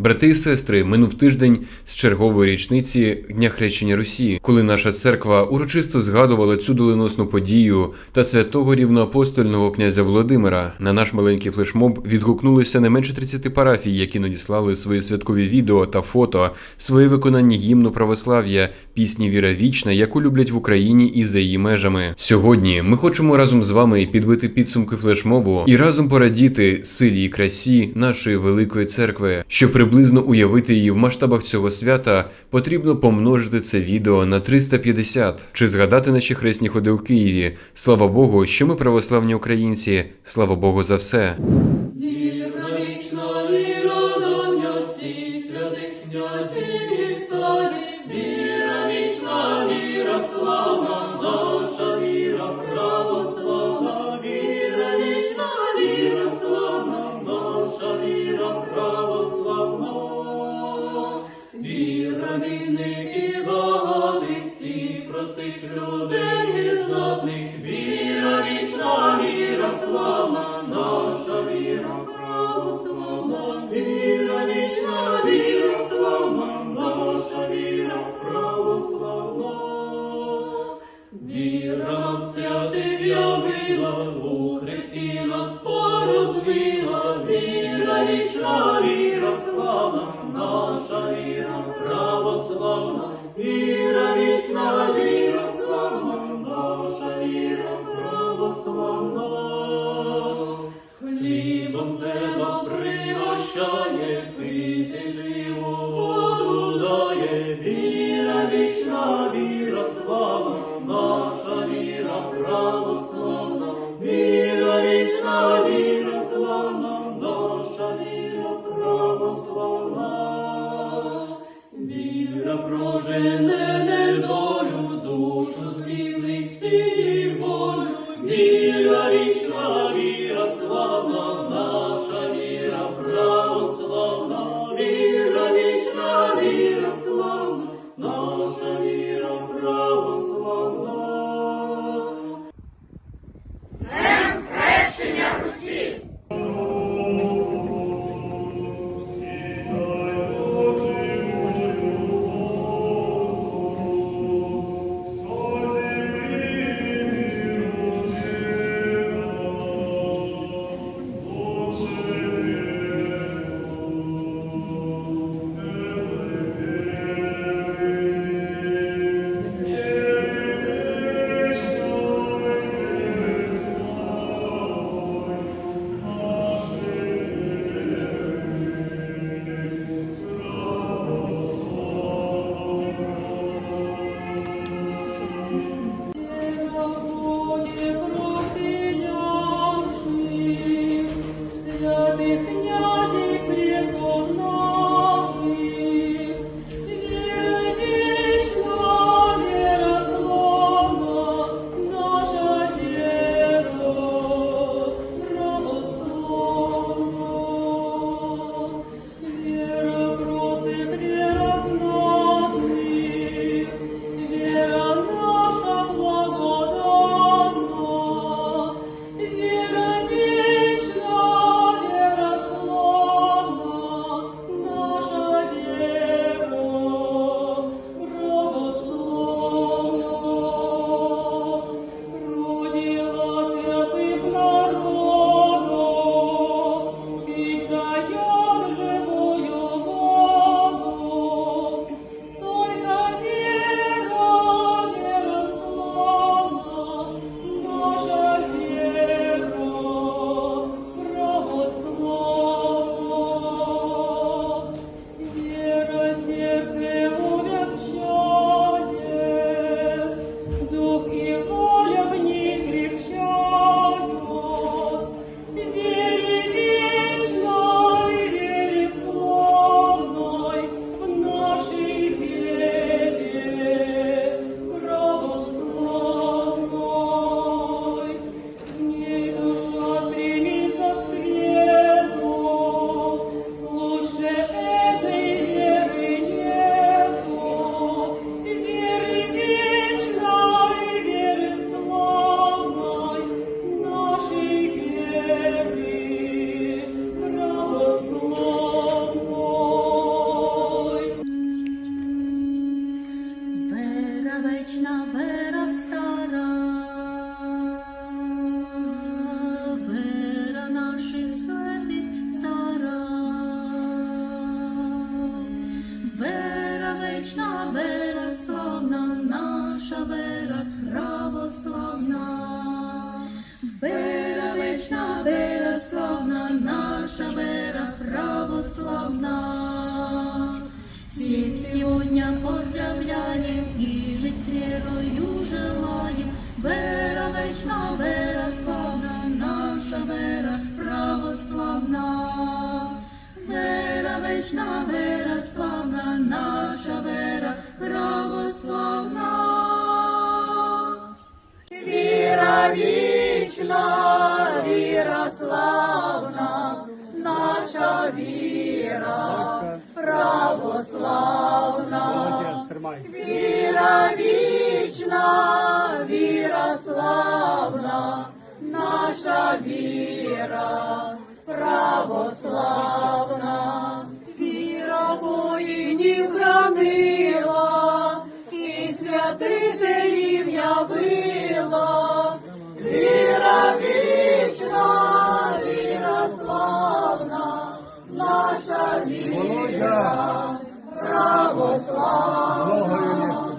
Брати і сестри, минув тиждень з чергової річниці Дня Хрещення Русі, коли наша церква урочисто згадувала цю доленосну подію та святого рівноапостольного князя Володимира. На наш маленький флешмоб відгукнулися не менше 30 парафій, які надіслали свої святкові відео та фото, своє виконання гімну православ'я, пісні Віра вічна, яку люблять в Україні і за її межами. Сьогодні ми хочемо разом з вами підбити підсумки флешмобу і разом порадіти силі і красі нашої великої церкви. Щоб приблизно уявити її в масштабах цього свята, потрібно помножити це відео на 350. Чи згадати наші хресні ходи у Києві? Слава Богу, що ми православні українці. Слава Богу за все. Віра сегодня поздравляем и жить с верою желаем. Вера вечна, вера славна, наша вера православна. Вера вечна, вера славна, наша вера православна. Віра вічна, віра славна, наша віра православна. Віра вічна, віра славна, наша віра православна. Віра воїнів хранила і святителів явила. Віра вічна, віра славна, наша віра православна.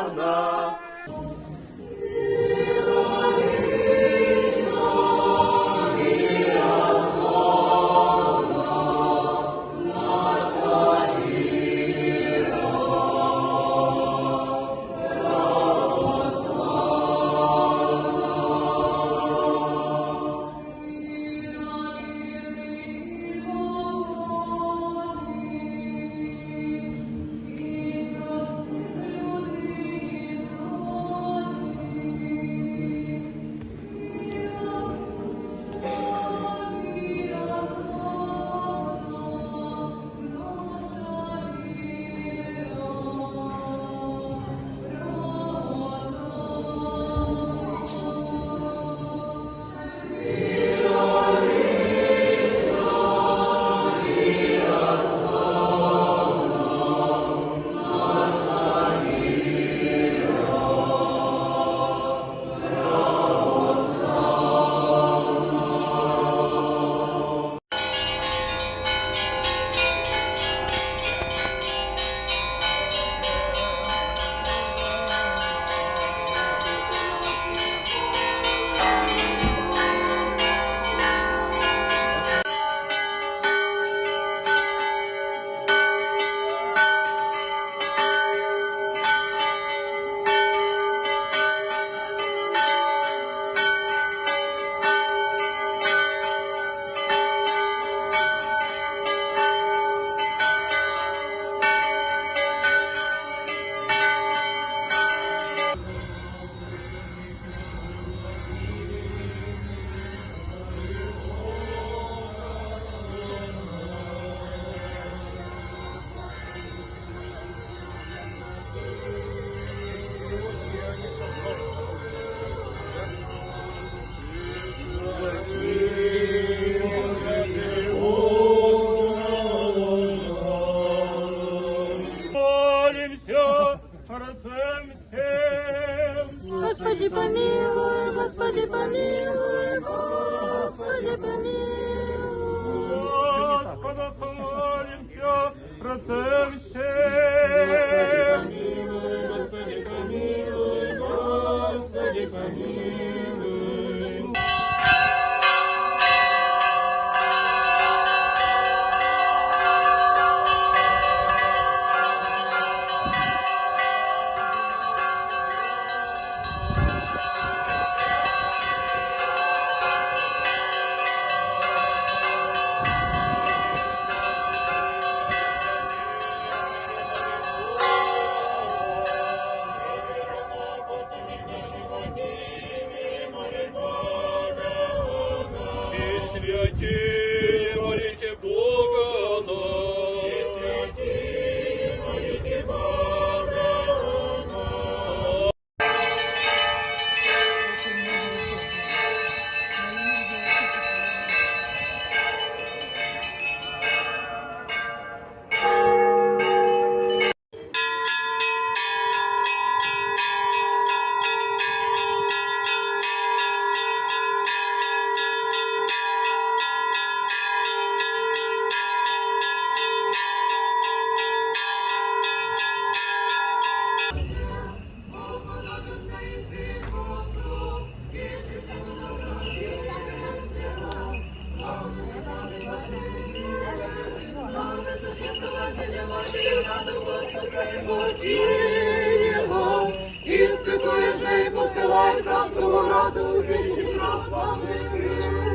Father Господи, помилуй, Господи, помилуй, Господи, помилуй. Господа, помолимся, процем всем. Господи, помилуй, Господи, помилуй, Господи, помилуй. царському раду, вірні православний віру.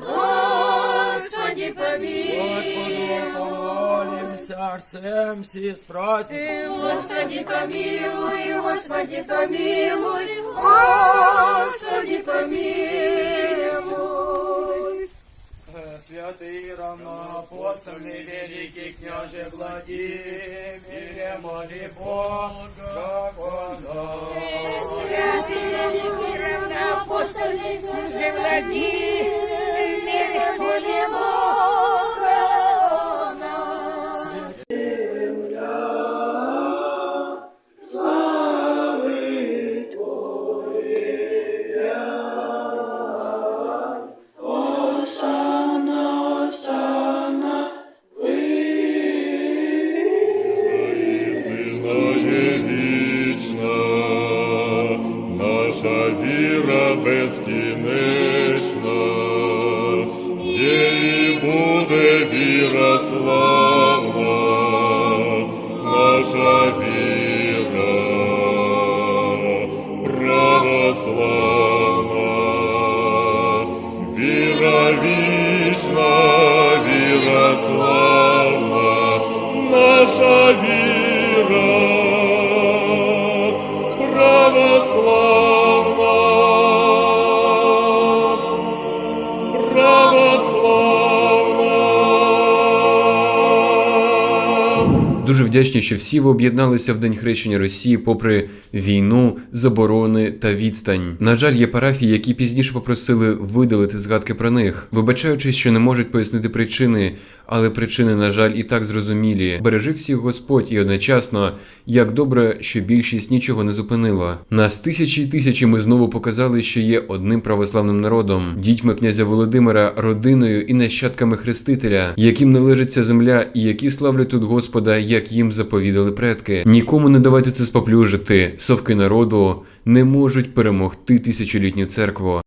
Господи, помилуй. Господу помолимся, всем всі з праздником. Господи, помилуй, Господи, помилуй, Господи, помилуй. Святий равноапостольний великий княже Владимире, моли Бога, Бога. Святый великий равноапостольный княже Владимир, моли Бога буде віра славна, наша віра. Православна, віра вічна, віра славна, наша віра Дуже вдячні, що всі ви об'єдналися в День хрещення Росії, попри війну, заборони та відстань. На жаль, є парафії, які пізніше попросили видалити згадки про них, вибачаючись, що не можуть пояснити причини, але причини, на жаль, і так зрозумілі. Бережи всіх Господь і одночасно, як добре, що більшість нічого не зупинила. Нас тисячі й тисячі ми знову показали, що є одним православним народом, дітьми князя Володимира, родиною і нащадками хрестителя, яким належить ця земля, і які славлять тут Господа, як їм заповідали предки. Нікому не давайте це споплюжити. Совки народу не можуть перемогти тисячолітню церкву.